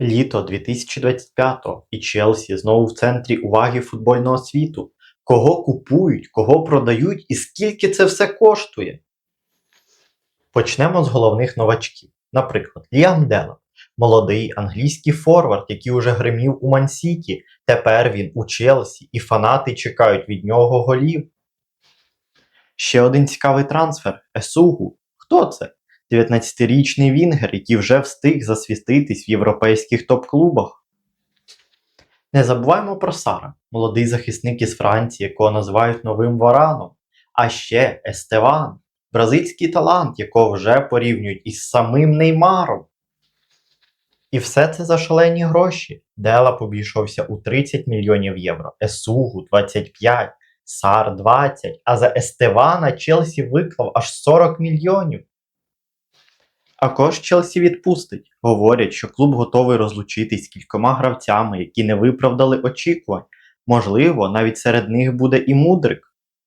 Літо 2025-го і Челсі знову в центрі уваги футбольного світу. Кого купують, кого продають і скільки це все коштує? Почнемо з головних новачків. Наприклад, Ліам Делап. Молодий англійський форвард, який уже гримів у Мансіті. Тепер він у Челсі, і фанати чекають від нього голів. Ще один цікавий трансфер Есугу. Хто це? 19-річний Вінгер, який вже встиг засвітитись в європейських топ-клубах. Не забуваємо про Сара, молодий захисник із Франції, якого називають новим Вараном. А ще Естеван, бразильський талант, якого вже порівнюють із самим Неймаром. І все це за шалені гроші. Дела обійшовся у 30 мільйонів євро, Есугу 25, Сар 20, а за Естевана Челсі виклав аж 40 мільйонів. А кож Челсі відпустить. Говорять, що клуб готовий розлучитись з кількома гравцями, які не виправдали очікувань. Можливо, навіть серед них буде і мудрик.